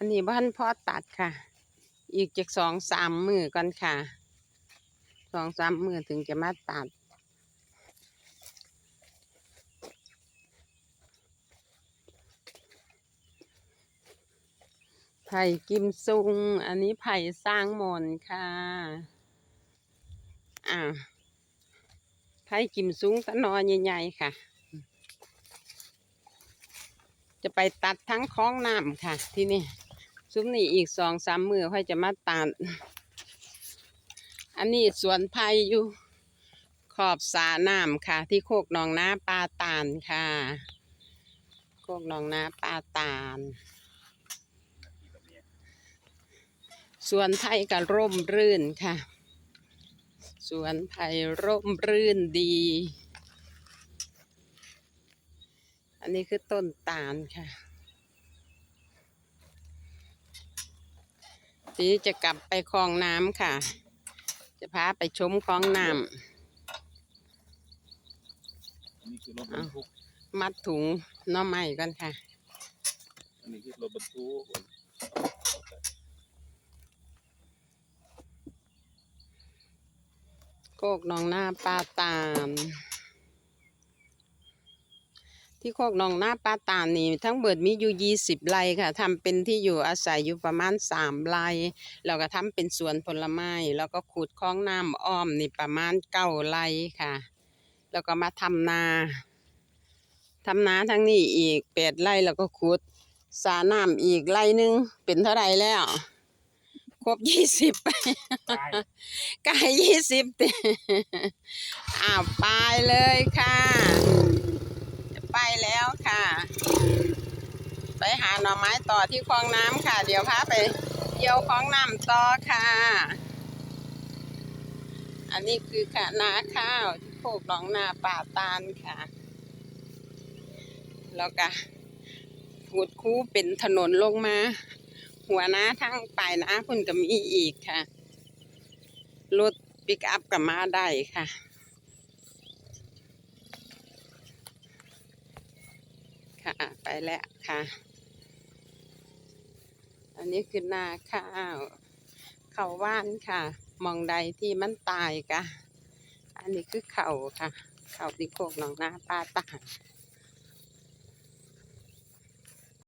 อันนี้บ้านพ่อตัดค่ะ อีกจากสองสามมือก่อนค่ะ สองสามมือถึงจะมาตัด ไผ่กิมซุง อันนี้ไผ่สร้างมนค่ะ อ่า ไผ่กิมซุงตะนอใหญ่ๆค่ะจะไปตัดทั้งคลองน้ำค่ะที่นี่ ซุ้มนี่อีกสองสามมือค่อยจะมาตัด อันนี้สวนไผ่อยู่ ขอบสาน้ำค่ะ ที่โคกหนองนาปลาตาลค่ะ โคกหนองนาปลาตาลสวนไผ่ก็ร่มรื่นค่ะ สวนไผ่ร่มรื่นดี อันนี้คือต้นตาลค่ะ ทีนี้จะกลับไปคลองน้ำค่ะ จะพาไปชมคลองน้ำมัดถุงน้อไม้กันค่ะอันนี้คือรถบรรทุกโคกหนองนาปลาตาล ที่โคกหนองนาปลาตาลนี่ทั้งเบิดมีอยู่ยี่สิบไร่ค่ะทำเป็นที่อยู่อาศัยอยู่ประมาณสามไร่แล้วก็ทำเป็นสวนผลไม้ แล้วก็ขุดคลองน้ำอ้อมนี่ประมาณเก้าไร่ค่ะ แล้วก็มาทำนาทำนาทั้งนี้อีกแปดไร่แล้วก็ขุดสาน้ำอีกไร่หนึงเป็นเท่าไหร่แล้ว ครบยี่สิบใกล้ยี่สิบอ้าวไปเลยค่ะจะ ไปแล้วค่ะ ไปหาหน่อไม้ต่อที่คลองน้ำค่ะ เดี๋ยวพาไปเที่ยวคลองน้ำต่อค่ะ อันนี้คือค่ะนาข้าวที่โคกหนองนาป่าตาลค่ะ แล้วก็ขุดคูเป็นถนนลงมา หัวหน้าทั้งปลายนาพุ่นก็มีอีกค่ะรถปิกอัพกับมาได้ค่ะ ค่ะ ไป แล้วค่ะ อันนี้คือนาข้าวเขาว่านค่ะ มองใดที่มันตายกะอันนี้คือเขาค่ะ เขาที่โคกหนองนาปลาตาย